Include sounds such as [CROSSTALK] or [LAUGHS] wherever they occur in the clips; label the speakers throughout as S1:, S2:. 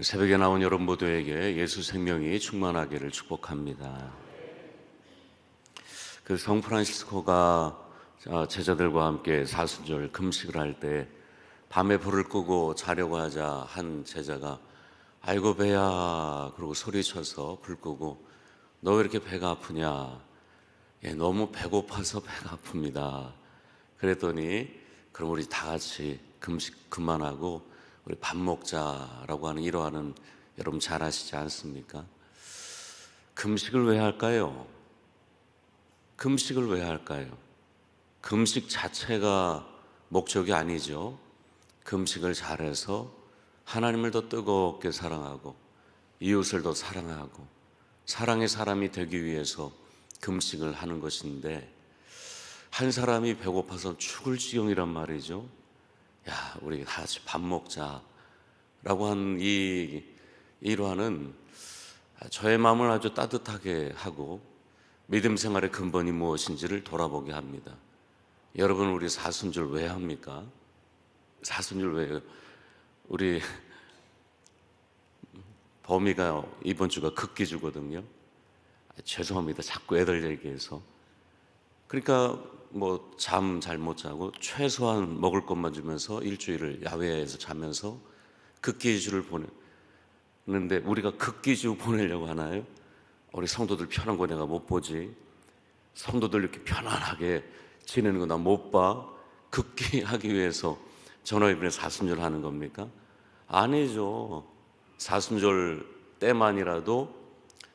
S1: 새벽에 나온 여러분 모두에게 예수 생명이 충만하기를 축복합니다. 그 성프란시스코가 어, 제자들과 함께 사순절 금식을 할 때 밤에 불을 끄고 자려고 하자 한 제자가 아이고 배야 그러고 소리쳐서 불 끄고 너 왜 이렇게 배가 아프냐? 예, 너무 배고파서 배가 아픕니다. 그랬더니 그럼 우리 다 같이 금식 그만하고 우리 밥 먹자라고 하는 이러하는 여러분 잘 아시지 않습니까? 금식을 왜 할까요? 금식을 왜 할까요? 금식 자체가 목적이 아니죠. 금식을 잘해서 하나님을 더 뜨겁게 사랑하고 이웃을 더 사랑하고 사랑의 사람이 되기 위해서 금식을 하는 것인데 한 사람이 배고파서 죽을 지경이란 말이죠. 야, 우리 다 같이 밥 먹자라고 한 이 일화는 저의 마음을 아주 따뜻하게 하고 믿음 생활의 근본이 무엇인지를 돌아보게 합니다. 여러분 우리 사순절 왜 합니까? 사순절 왜 우리 범위가 이번 주가 극기주거든요. 죄송합니다. 자꾸 애들 얘기해서. 그러니까 뭐 잠 잘 못 자고 최소한 먹을 것만 주면서 일주일을 야외에서 자면서 극기주를 보내는데 우리가 극기주 보내려고 하나요? 우리 성도들 편한 거 내가 못 보지. 성도들 이렇게 편안하게 지내는 거 나 못 봐. 극기하기 [LAUGHS] 위해서 전화위원회 사순절 하는 겁니까? 아니죠. 사순절 때만이라도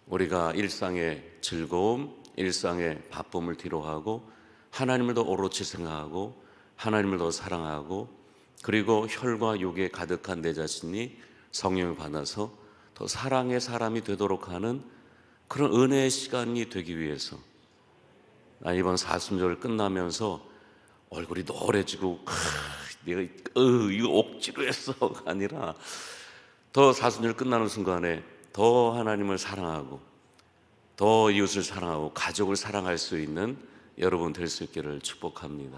S1: 우리가 일상의 즐거움, 일상의 바쁨을 뒤로하고 하나님을 더 오롯이 생각하고 하나님을 더 사랑하고 그리고 혈과 육에 가득한 내 자신이 성령을 받아서 더 사랑의 사람이 되도록 하는 그런 은혜의 시간이 되기 위해서 나 이번 사순절 끝나면서 얼굴이 노래지고 크, 내가 어, 이거 억지로 했어가 [LAUGHS] 아니라 더 사순절 끝나는 순간에 더 하나님을 사랑하고 더 이웃을 사랑하고 가족을 사랑할 수 있는 여러분 될 수 있기를 축복합니다.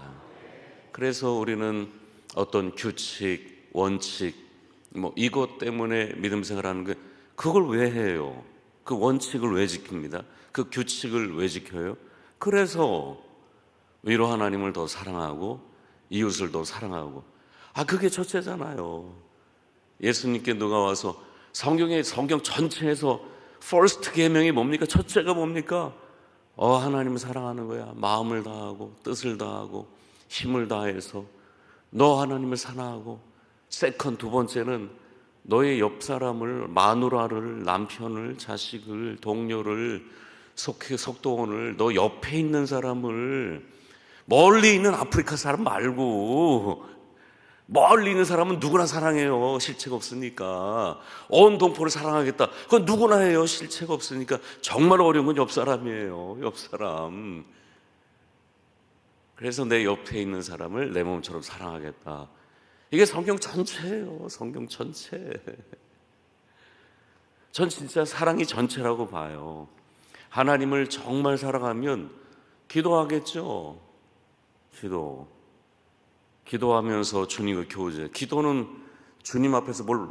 S1: 그래서 우리는 어떤 규칙, 원칙, 뭐 이것 때문에 믿음 생활하는 게 그걸 왜 해요? 그 원칙을 왜 지킵니다? 그 규칙을 왜 지켜요? 그래서 위로 하나님을 더 사랑하고 이웃을 더 사랑하고 아 그게 첫째잖아요. 예수님께 누가 와서 성경의 성경 전체에서 퍼스트 계명이 뭡니까? 첫째가 뭡니까? 어 하나님을 사랑하는 거야. 마음을 다하고 뜻을 다하고 힘을 다해서 너 하나님을 사랑하고 세컨 두 번째는 너의 옆 사람을 마누라를 남편을 자식을 동료를 속 속도원을 너 옆에 있는 사람을 멀리 있는 아프리카 사람 말고 멀리 있는 사람은 누구나 사랑해요. 실체가 없으니까. 온 동포를 사랑하겠다. 그건 누구나 해요. 실체가 없으니까. 정말 어려운 건 옆 사람이에요. 옆 사람. 그래서 내 옆에 있는 사람을 내 몸처럼 사랑하겠다. 이게 성경 전체예요. 성경 전체. 전 진짜 사랑이 전체라고 봐요. 하나님을 정말 사랑하면 기도하겠죠. 기도. 기도하면서 주님과 교제. 기도는 주님 앞에서 뭘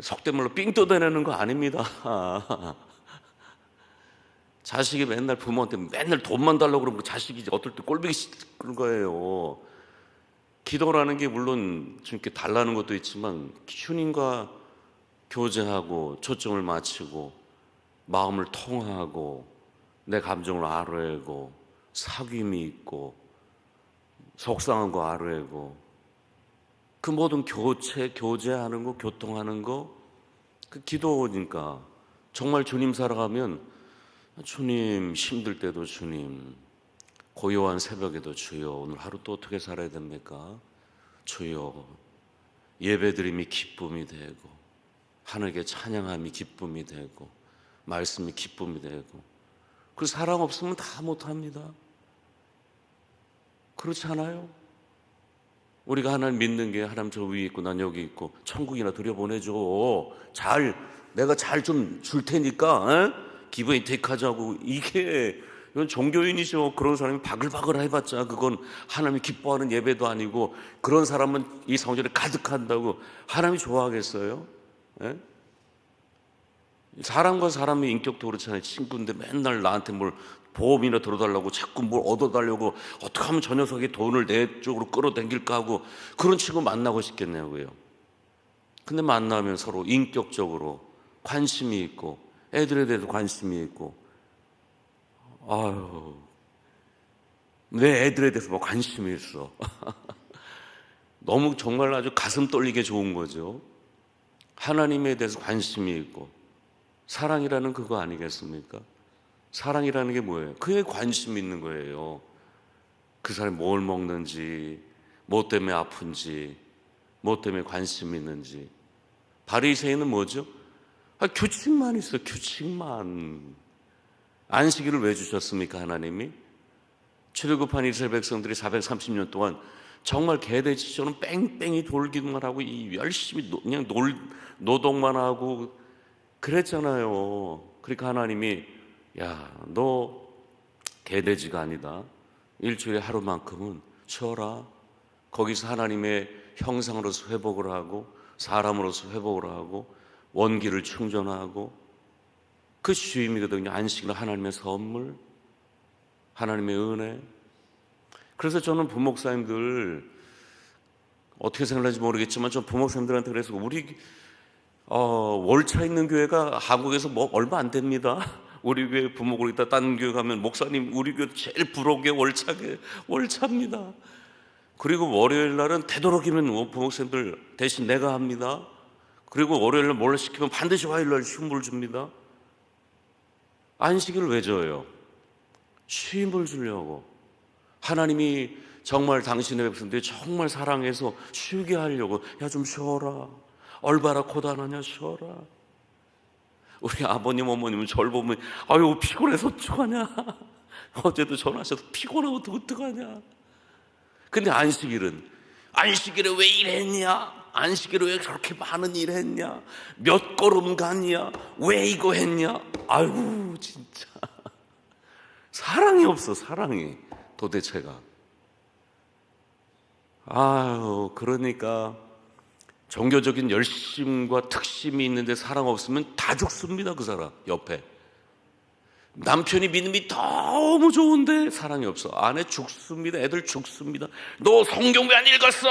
S1: 속된 말로 삥 뜯어내는 거 아닙니다. [LAUGHS] 자식이 맨날 부모한테 맨날 돈만 달라고 그러면 그 자식이 어떨 때 꼴보기 싫은 거예요. 기도라는 게 물론 주님께 달라는 것도 있지만 주님과 교제하고 초점을 맞추고 마음을 통하고 내 감정을 알아내고 사귐이 있고 속상한 거 알아내고 그 모든 교체, 교제하는 거, 교통하는 거, 그 기도니까 정말 주님 살아가면 주님 힘들 때도 주님 고요한 새벽에도 주여 오늘 하루 또 어떻게 살아야 됩니까? 주여 예배드림이 기쁨이 되고 하늘께 찬양함이 기쁨이 되고 말씀이 기쁨이 되고 그 사랑 없으면 다 못합니다. 그렇지 않아요? 우리가 하나님 믿는 게 하나님 저 위에 있고 난 여기 있고 천국이나 들여보내줘 잘 내가 잘 좀 줄 테니까 에? 기분이 택하자고 이게 이건 종교인이죠 그런 사람이 바글바글 해봤자 그건 하나님이 기뻐하는 예배도 아니고 그런 사람은 이 성전에 가득한다고 하나님이 좋아하겠어요? 에? 사람과 사람의 인격도 그렇잖아요. 친구인데 맨날 나한테 뭘 보험이나 들어달라고 자꾸 뭘 얻어달라고 어떻게 하면 저 녀석이 돈을 내 쪽으로 끌어당길까 하고 그런 친구 만나고 싶겠냐고요. 근데 만나면 서로 인격적으로 관심이 있고 애들에 대해서 관심이 있고 아유 내 애들에 대해서 뭐 관심이 있어. [LAUGHS] 너무 정말 아주 가슴 떨리게 좋은 거죠. 하나님에 대해서 관심이 있고 사랑이라는 그거 아니겠습니까? 사랑이라는 게 뭐예요? 그에 관심 있는 거예요. 그 사람이 뭘 먹는지, 뭐 때문에 아픈지, 뭐 때문에 관심 있는지. 바리새인은 뭐죠? 아, 규칙만 있어, 규칙만. 안식일을 왜 주셨습니까, 하나님이? 출애굽한 이스라엘 백성들이 430년 동안 정말 개돼지처럼 뺑뺑이 돌기만 하고 이 열심히 노- 그냥 놀, 노동만 하고 그랬잖아요. 그러니까 하나님이 야, 너 개돼지가 아니다. 일주일에 하루만큼은 쉬어라. 거기서 하나님의 형상으로서 회복을 하고 사람으로서 회복을 하고 원기를 충전하고 그 쉼이거든요. 안식은 하나님의 선물, 하나님의 은혜. 그래서 저는 부목사님들 어떻게 생각하는지 모르겠지만 저 부목사님들한테 그래서 우리 어, 월차 있는 교회가 한국에서 뭐 얼마 안 됩니다. 우리 교회 부목으로 있다 다른 교회 가면 목사님 우리 교회 제일 부러운 게 월차게 월차입니다. 그리고 월요일 날은 되도록이면 뭐 부목사님들 대신 내가 합니다. 그리고 월요일 날 몰래 시키면 반드시 화요일 날 쉼을 줍니다. 안식일을 왜 줘요? 쉼을 주려고. 하나님이 정말 당신의 백성들이 정말 사랑해서 쉬게 하려고 야 좀 쉬어라. 얼마나 고단하냐 쉬어라. 우리 아버님 어머님은 절 보면 아유 피곤해서 어떡하냐. 어제도 전화하셔서 피곤하면 어떡하냐. 근데 안식일은 안식일에 왜 이랬냐? 안식일에 왜 저렇게 많은 일 했냐? 몇 걸음 갔냐? 왜 이거 했냐? 아이고 진짜 사랑이 없어 사랑이 도대체가 아유 그러니까 종교적인 열심과 특심이 있는데 사랑 없으면 다 죽습니다 그 사람 옆에. 남편이 믿음이 너무 좋은데 사랑이 없어. 아내 죽습니다 애들 죽습니다. 너 성경 왜 안 읽었어?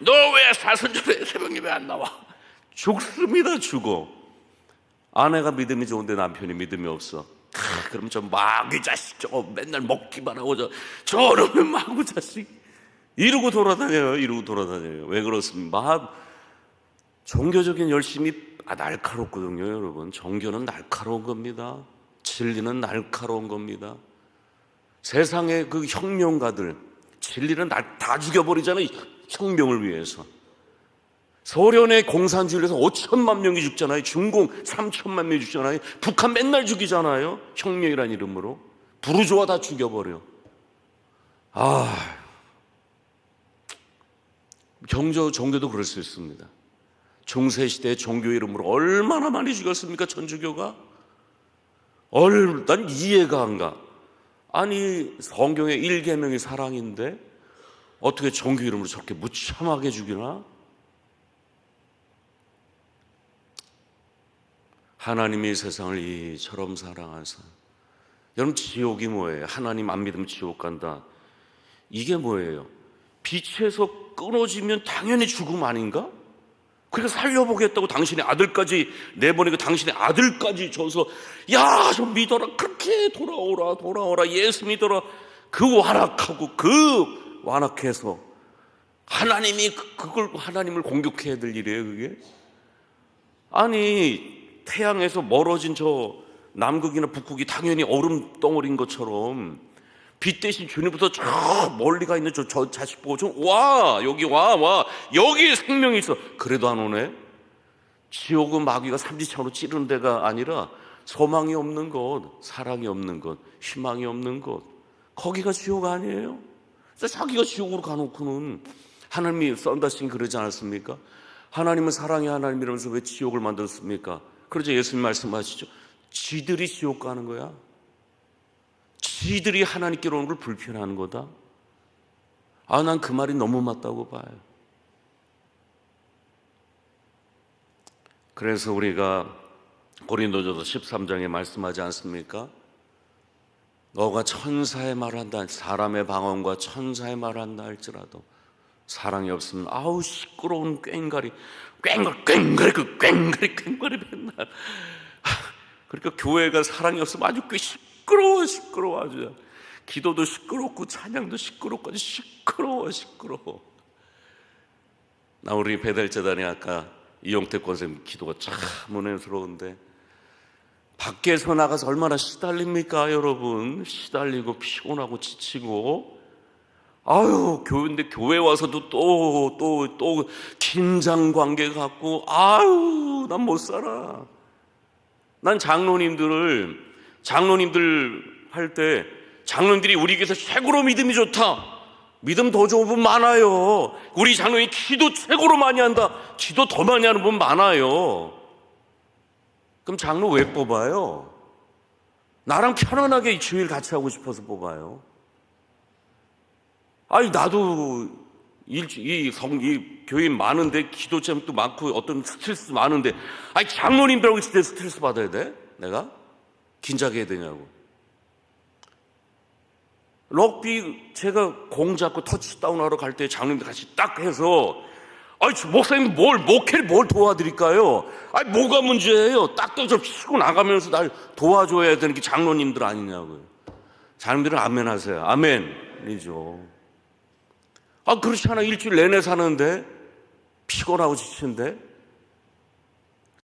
S1: 너 왜 사순절에 새벽 예배 안 나와? 죽습니다 죽어. 아내가 믿음이 좋은데 남편이 믿음이 없어. 크, 그럼 저 마귀 자식 저거 맨날 먹기만 하고 저 저놈의 마구 자식. 이러고 돌아다녀요 이러고 돌아다녀요. 왜 그렇습니까? 마- 종교적인 열심이 아, 날카롭거든요 여러분 종교는 날카로운 겁니다 진리는 날카로운 겁니다 세상의 그 혁명가들 진리는 날 다 죽여버리잖아요 혁명을 위해서 소련의 공산주의에서 5천만 명이 죽잖아요. 중공 3천만 명이 죽잖아요. 북한 맨날 죽이잖아요. 혁명이란 이름으로. 부르주아 다 죽여버려. 아, 경조 종교도 그럴 수 있습니다. 중세 시대 종교 이름으로 얼마나 많이 죽였습니까? 천주교가 얼, 난 이해가 안 가. 아니 성경의 일계명이 사랑인데 어떻게 종교 이름으로 저렇게 무참하게 죽이나? 하나님이 세상을 이처럼 사랑하사 여러분 지옥이 뭐예요? 하나님 안 믿으면 지옥 간다 이게 뭐예요? 빛에서 끊어지면 당연히 죽음 아닌가? 그러니까 살려보겠다고 당신의 아들까지 내보내고 당신의 아들까지 줘서 야 좀 믿어라. 그렇게 돌아오라 돌아오라. 예수 믿어라. 그 완악하고 그 완악해서 하나님이 그- 그걸 하나님을 공격해야 될 일이에요 그게? 아니 태양에서 멀어진 저 남극이나 북극이 당연히 얼음 덩어리인 것처럼 빛 대신 주님부터 저 멀리 가 있는 저, 저 자식 보고 좀 와 여기 와 와. 여기 생명이 있어. 그래도 안 오네? 지옥은 마귀가 삼지창으로 찌르는 데가 아니라 소망이 없는 곳 사랑이 없는 곳 희망이 없는 곳. 거기가 지옥 아니에요? 자기가 지옥으로 가놓고는 하나님이 썬다신 그러지 않았습니까? 하나님은 사랑의 하나님이라면서 왜 지옥을 만들었습니까? 그러죠 예수님 말씀하시죠. 지들이 지옥 가는 거야 지들이 하나님께로 오는 걸 불편해하는 거다? 아 난 그 말이 너무 맞다고 봐요. 그래서 우리가 고린도전서 13장에 말씀하지 않습니까? 너가 천사의 말을 한다 사람의 방언과 천사의 말을 한다 할지라도 사랑이 없으면 아우 시끄러운 꽹가리 꽹가리 꽹가리 그 꽹가리 꽹가리 맨날. 그러니까 교회가 사랑이 없으면 아주 꽤 시끄러워 시끄러워 아주. 기도도 시끄럽고 찬양도 시끄럽고 시끄러워 시끄러워. 나 우리 배달재단이 아까 이용택 권사님 기도가 참 은혜스러운데 밖에서 나가서 얼마나 시달립니까 여러분? 시달리고 피곤하고 지치고. 아유 교회인데 교회 와서도 또 또 또 긴장 관계 갖고 아유 난 못 살아. 난 장로님들을 장로님들 할 때 장로님들이 우리 교회에서 최고로 믿음이 좋다. 믿음 더 좋은 분 많아요. 우리 장로님 기도 최고로 많이 한다. 기도 더 많이 하는 분 많아요. 그럼 장로 왜 뽑아요? 나랑 편안하게 이 주일 같이 하고 싶어서 뽑아요. 아니 나도 이성 이 교인 많은데 기도 제목도 많고 어떤 스트레스 많은데 아니 장로님들하고 있을 때 스트레스 받아야 돼? 내가 긴장해야 되냐고. 럭비 제가 공 잡고 터치다운 하러 갈 때 장로님들 같이 딱 해서 저 목사님 뭘 목회를 뭘 도와드릴까요? 아니 뭐가 문제예요? 딱 떠서 치고 나가면서 날 도와줘야 되는 게 장로님들 아니냐고요. 장로님들은 아멘 하세요. 아멘이죠. 아 그렇지 않아 일주일 내내 사는데 피곤하고 지친데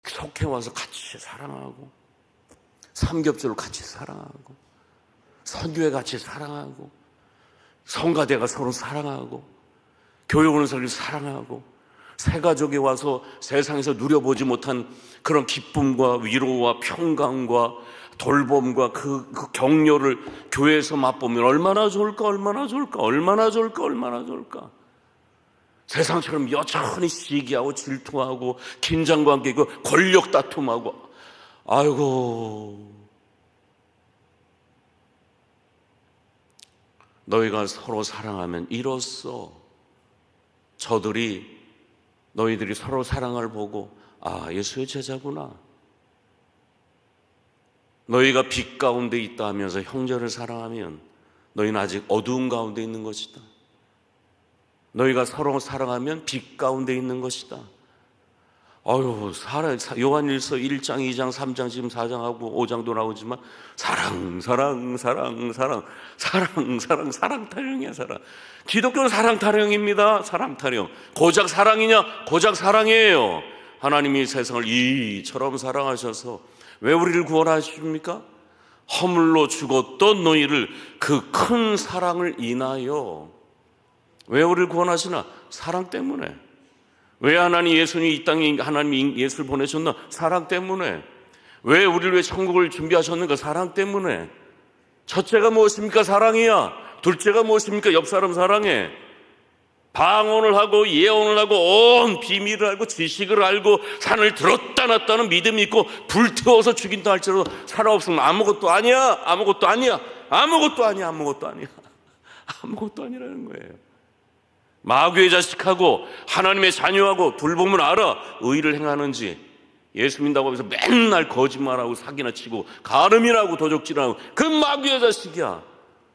S1: 속해 와서 같이 사랑하고 삼겹살로 같이 사랑하고 선교회 같이 사랑하고 성가대가 서로 사랑하고 오는 사람이 사랑하고 새 가족이 와서 세상에서 누려보지 못한 그런 기쁨과 위로와 평강과 돌봄과 그, 그 격려를 교회에서 맛보면 얼마나 좋을까 얼마나 좋을까 얼마나 좋을까 얼마나 좋을까. 세상처럼 여전히 시기하고 질투하고 긴장관계고 권력 다툼하고 아이고. 너희가 서로 사랑하면 이로써 저들이 너희들이 서로 사랑을 보고 아 예수의 제자구나. 너희가 빛 가운데 있다 하면서 형제를 사랑하면 너희는 아직 어두운 가운데 있는 것이다. 너희가 서로 사랑하면 빛 가운데 있는 것이다 아유, 사랑, 요한일서 1장, 2장, 3장, 지금 4장하고 5장도 나오지만 사랑, 사랑, 사랑, 사랑, 사랑, 사랑, 사랑 타령이야, 사랑. 기독교는 사랑 타령입니다. 사랑 타령. 고작 사랑이냐? 고작 사랑이에요. 하나님이 세상을 이처럼 사랑하셔서 왜 우리를 구원하십니까? 허물로 죽었던 너희를 그 큰 사랑을 인하여 왜 우리를 구원하시나? 사랑 때문에. 왜 하나님 예수님이 이 땅에 하나님이 예수를 보내셨나? 사랑 때문에. 왜 우리를 위해 천국을 준비하셨는가? 사랑 때문에. 첫째가 무엇입니까? 사랑이야. 둘째가 무엇입니까? 옆 사람 사랑해. 방언을 하고 예언을 하고 온 비밀을 알고 지식을 알고 산을 들었다 놨다는 믿음이 있고 불태워서 죽인다 할지라도 살아 없으면 아무것도 아니야. 아무것도 아니야. 아무것도 아니야. 아무것도 아니야. [LAUGHS] 아무것도 아니라는 거예요. 마귀의 자식하고 하나님의 자녀하고 둘보면 알아 의를 행하는지. 예수 믿다고 하면서 맨날 거짓말하고 사기나 치고 가름이라고 도적질하고. 그 마귀의 자식이야.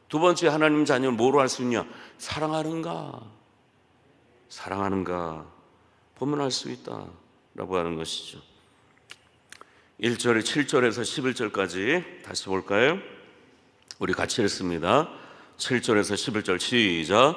S1: 두 번째 하나님 자녀를 뭐로 할 수 있냐? 사랑하는가? 사랑하는가? 보면 알 수 있다 라고 하는 것이죠. 1절에 7절에서 11절까지 다시 볼까요? 우리 같이 읽습니다. 7절에서 11절 시작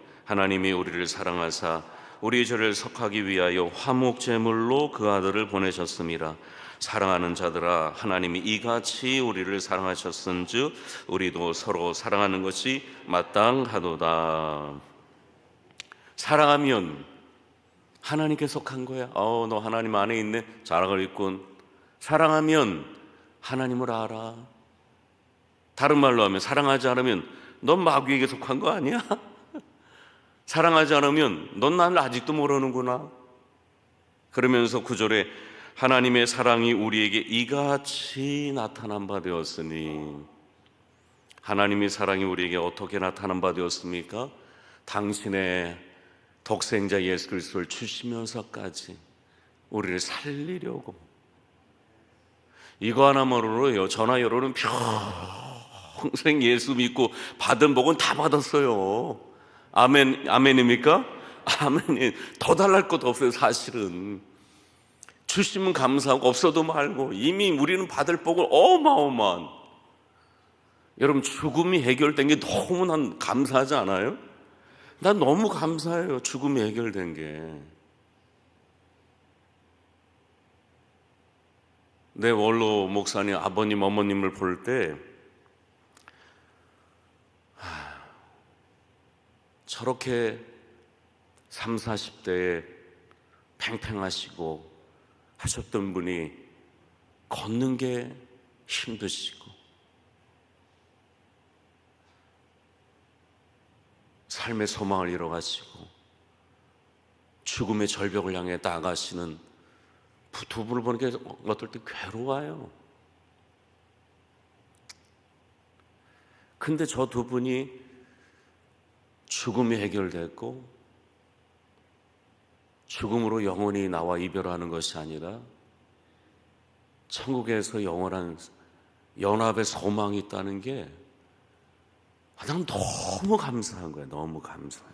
S1: 하나님이 우리를 사랑하사 우리 죄를 석하기 위하여 화목 제물로 그 아들을 보내셨습니다. 사랑하는 자들아 하나님이 이같이 우리를 사랑하셨은즉 우리도 서로 사랑하는 것이 마땅하도다. 사랑하면 하나님께 속한 거야. 어, 너 하나님 안에 있네. 자랑을 있군. 사랑하면 하나님을 알아. 다른 말로 하면 사랑하지 않으면 넌 마귀에게 속한 거 아니야? 사랑하지 않으면 넌 나를 아직도 모르는구나. 그러면서 구절에 하나님의 사랑이 우리에게 이같이 나타난 바 되었으니 하나님의 사랑이 우리에게 어떻게 나타난 바 되었습니까? 당신의 독생자 예수 그리스도를 주시면서까지 우리를 살리려고 이거 하나만으로요 저나 여러분 평생 예수 믿고 받은 복은 다 받았어요 아멘 아멘입니까? 아멘이 더 달랄 것도 없어요 사실은 주시면 감사하고 없어도 말고 이미 우리는 받을 복을 어마어마한 여러분 죽음이 해결된 게 너무나 감사하지 않아요? 난 너무 감사해요 죽음이 해결된 게 내 원로 목사님 아버님 어머님을 볼 때 저렇게 3, 40대에 팽팽하시고 하셨던 분이 걷는 게 힘드시고 삶의 소망을 잃어가시고 죽음의 절벽을 향해 나가시는 두 분을 보는 게 어떨 때 괴로워요. 근데 저 두 분이 죽음이 해결됐고 죽음으로 영원히 나와 이별하는 것이 아니라 천국에서 영원한 연합의 소망이 있다는 게 아, 난 너무 감사한 거야. 너무 감사해.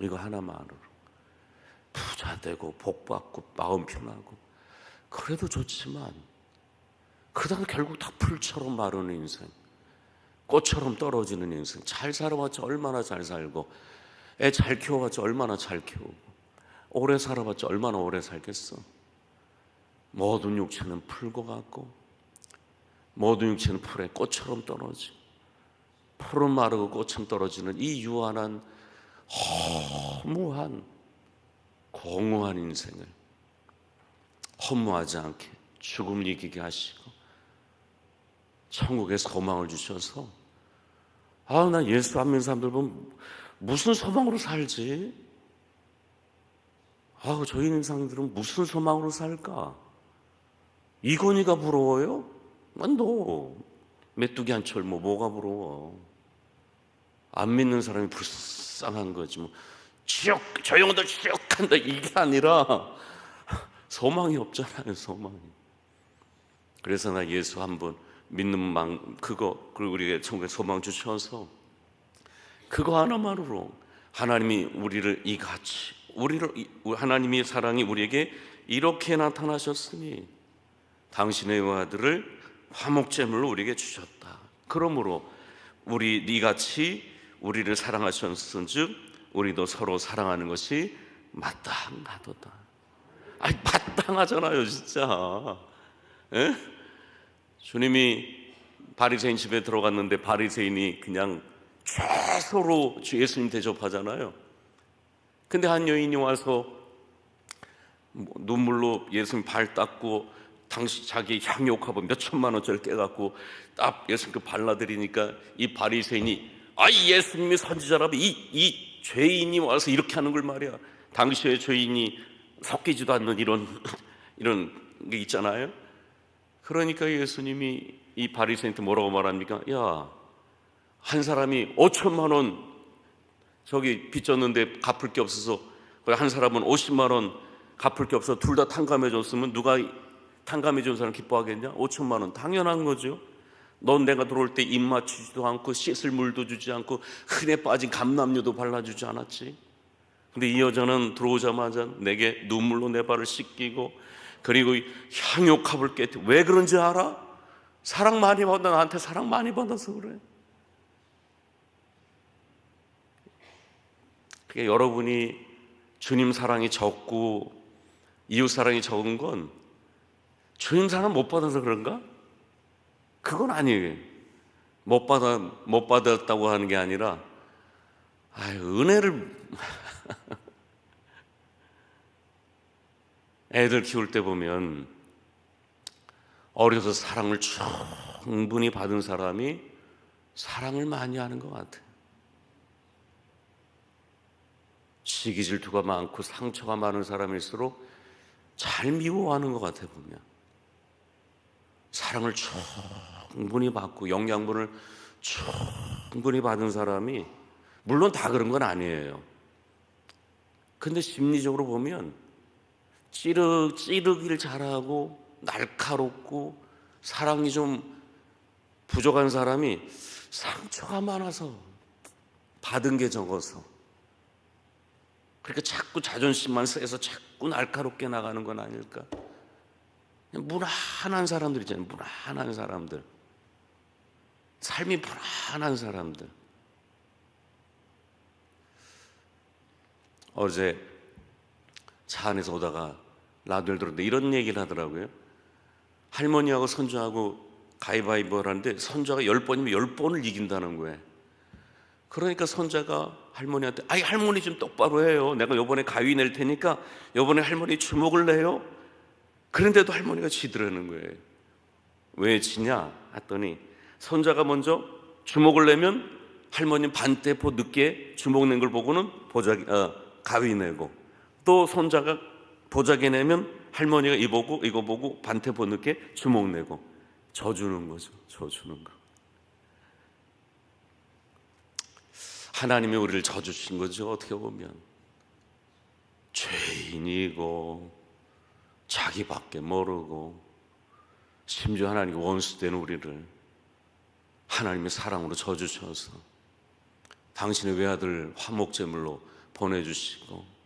S1: 이거 하나만으로 부자 되고 복 받고 마음 편하고 그래도 좋지만 그다음 결국 다 풀처럼 마르는 인생, 꽃처럼 떨어지는 인생. 잘 살아봤자 얼마나 잘 살고 애 잘 키워봤자 얼마나 잘 키우고 오래 살아봤자 얼마나 오래 살겠어. 모든 육체는 풀과 같고 모든 육체는 풀에 꽃처럼 떨어지고 풀은 마르고 꽃은 떨어지는 이 유한한 허무한 공허한 인생을 허무하지 않게 죽음을 이기게 하시고 천국에 소망을 주셔서 아나 예수 안 믿는 사람들 보면 무슨 소망으로 살지? 아우 저희 인상들은 무슨 소망으로 살까? 이건희가 부러워요? 너 메뚜기 한 철 뭐 뭐가 부러워? 안 믿는 사람이 불쌍한 거지 뭐 지옥 저 영혼들 지옥 간다 이게 아니라 소망이 없잖아요 소망이 그래서 나 예수 한 번 믿는 망 그거 그리고 우리에게 천국에 소망 주셔서 그거 하나만으로 하나님이 우리를 이같이 우리를 하나님의 사랑이 우리에게 이렇게 나타나셨으니 당신의 아들을 화목제물로 우리에게 주셨다. 그러므로 우리 이같이 우리를 사랑하셨은즉 우리도 서로 사랑하는 것이 마땅하도다. 아니 마땅하잖아요, 진짜. 에? 주님이 바리새인 집에 들어갔는데 바리새인이 그냥 최소로 주 예수님 대접하잖아요. 근데 한 여인이 와서 뭐 눈물로 예수님 발 닦고 당시 자기 향유옥합은 몇 천만 원짜리 깨갖고 딱 예수님께 발라드리니까 이 바리새인이 아 예수님이 선지자라면 이, 이 죄인이 와서 이렇게 하는 걸 말이야 당시에 죄인이 섞이지도 않는 이런 [LAUGHS] 이런 게 있잖아요 그러니까 예수님이 이 바리새인한테 뭐라고 말합니까? 야, 한 사람이 5천만 원 저기 빚졌는데 갚을 게 없어서 한 사람은 50만 원 갚을 게 없어 둘 다 탕감해 줬으면 누가 탕감해 준 사람 기뻐하겠냐? 5천만 원 당연한 거죠. 넌 내가 들어올 때 입 맞추지도 않고 씻을 물도 주지 않고 흔해 빠진 감남류도 발라주지 않았지. 근데 이 여자는 들어오자마자 내게 눈물로 내 발을 씻기고 그리고 향욕합을 깨뜨. 왜 그런지 알아? 사랑 많이 받아 나한테 사랑 많이 받아서 그래. 그게 여러분이 주님 사랑이 적고 이웃 사랑이 적은 건 주님 사랑 못 받아서 그런가? 그건 아니에요. 못 받아 못 받았다고 하는 게 아니라 아유, 은혜를 [LAUGHS] 애들 키울 때 보면 어려서 사랑을 충분히 받은 사람이 사랑을 많이 하는 것 같아요. 시기 질투가 많고 상처가 많은 사람일수록 잘 미워하는 것 같아 보면 사랑을 충분히 받고 영양분을 충분히 받은 사람이 물론 다 그런 건 아니에요. 근데 심리적으로 보면 찌르 찌르기를 잘하고 날카롭고 사랑이 좀 부족한 사람이 상처가 많아서 받은 게 적어서 그러니까 자꾸 자존심만 세서 자꾸 날카롭게 나가는 건 아닐까? 무난한 사람들 있잖아요. 무난한 사람들. 삶이 불안한 사람들. 어제 차 안에서 오다가 라디오를 들었는데 이런 얘기를 하더라고요. 할머니하고 손주하고 가위바위보를 하는데 손주가 열 번이면 열 번을 이긴다는 거예요. 그러니까 손자가 할머니한테 아이 할머니 좀 똑바로 해요. 내가 요번에 가위 낼 테니까 요번에 할머니 주먹을 내요. 그런데도 할머니가 지더라는 거예요. 왜 지냐 했더니 손자가 먼저 주먹을 내면 할머니 반대포 늦게 주먹 낸 걸 보고는 보자기 어, 가위 내고 또 손자가 보자기 내면 할머니가 이 보고 이거 보고 반대포 늦게 주먹 내고 져주는 거죠. 져주는 거. 하나님이 우리를 져주신 거죠. 어떻게 보면 죄인이고 자기밖에 모르고 심지어 하나님 원수된 우리를 하나님의 사랑으로 져주셔서 당신의 외아들 화목제물로 보내주시고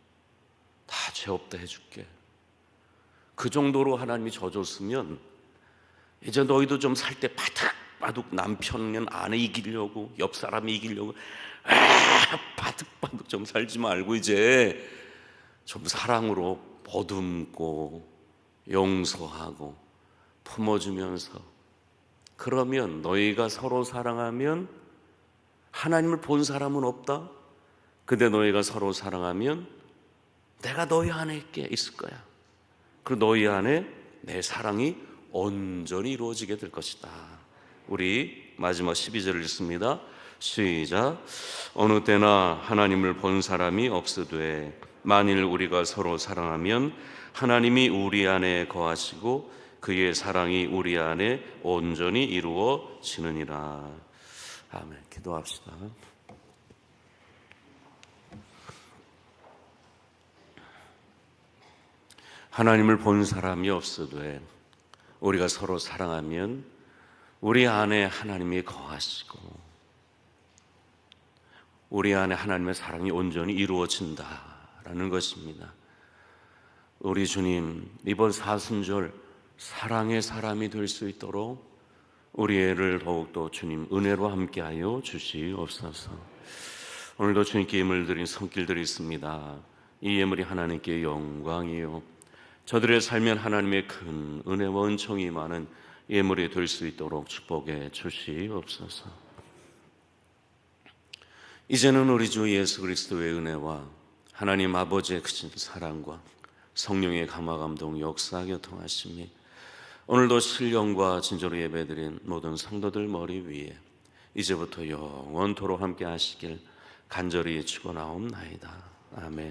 S1: 다 죄 없다 해줄게. 그 정도로 하나님이 져줬으면 이제 너희도 좀 살 때 바득바득 남편은 아내 이기려고 옆 사람이 이기려고 아, 바득바득 좀 살지 말고 이제 좀 사랑으로 보듬고 용서하고 품어주면서 그러면 너희가 서로 사랑하면 하나님을 본 사람은 없다. 근데 너희가 서로 사랑하면 내가 너희 안에 있게 있을 거야. 그리고 너희 안에 내 사랑이 온전히 이루어지게 될 것이다. 우리 마지막 12절을 읽습니다. 시작. 어느 때나 하나님을 본 사람이 없으되 만일 우리가 서로 사랑하면 하나님이 우리 안에 거하시고 그의 사랑이 우리 안에 온전히 이루어지느니라. 아멘. 기도합시다. 하나님을 본 사람이 없어도 우리가 서로 사랑하면 우리 안에 하나님이 거하시고 우리 안에 하나님의 사랑이 온전히 이루어진다라는 것입니다. 우리 주님 이번 사순절 사랑의 사람이 될 수 있도록 우리 애를 더욱더 주님 은혜로 함께하여 주시옵소서. 오늘도 주님께 예물 드린 손길들이 있습니다. 이 예물이 하나님께 영광이요. 저들의 삶엔 하나님의 큰 은혜와 은총이 많은 예물이 될 수 있도록 축복해 주시옵소서. 이제는 우리 주 예수 그리스도의 은혜와 하나님 아버지의 크신 사랑과 성령의 감화 감동 역사 교통하심이 오늘도 신령과 진조로 예배드린 모든 성도들 머리 위에 이제부터 영원토록 함께 하시길 간절히 축원하옵나이다. 아멘.